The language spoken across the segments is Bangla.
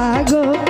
পাগল।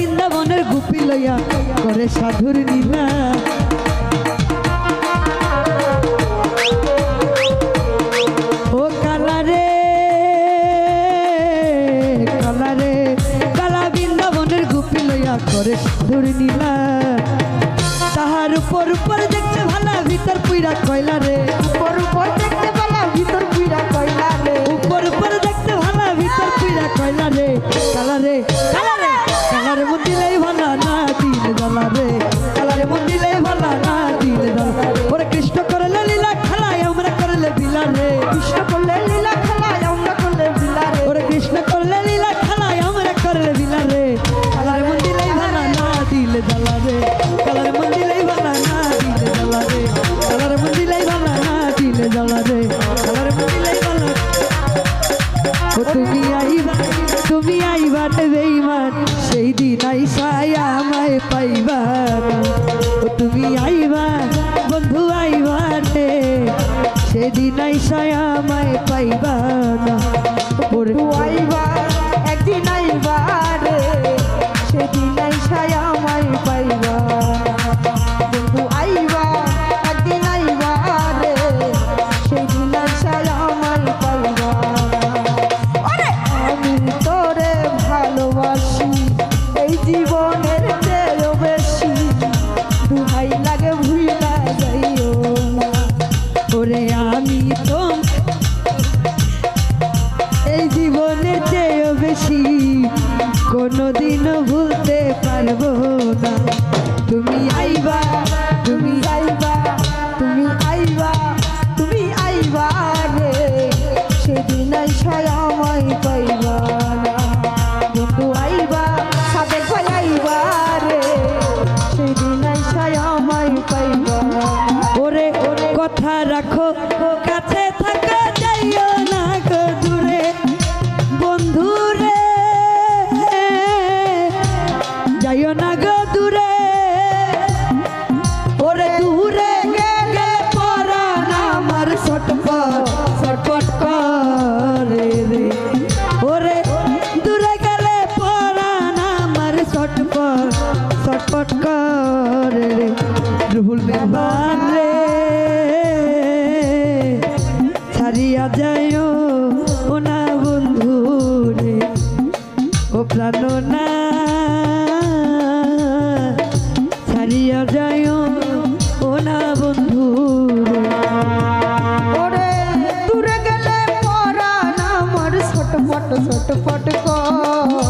বৃন্দাবনের গুপি লইয়া করে সাধুর নীলা ও কালারে কালারে কালা বৃন্দাবনের গুপি লইয়া করে সাধুর নীলা তাহার উপর উপর দেখতে ভালা ভিতর পুইরা কয়লা রে। উপর উপর দেখতে ভালা ভিতর পুইরা কয়লা রে। উপর উপর দেখতে ভালা ভিতর পুইরা কয়লা রে। কালা রে কালা দিন নাই আমায় পাইবা। পাইবার তুমি আইবার বন্ধু আইবার রে। সেদিন আইসায় আমায় পাইবার না। কোনোদিনও ভুলতে জানো না। ছাড়িয়া যায় ও না বন্ধু। ওরে, দূরে গেলে পরাণ আমার ছোট ফট ছোট ফট কর।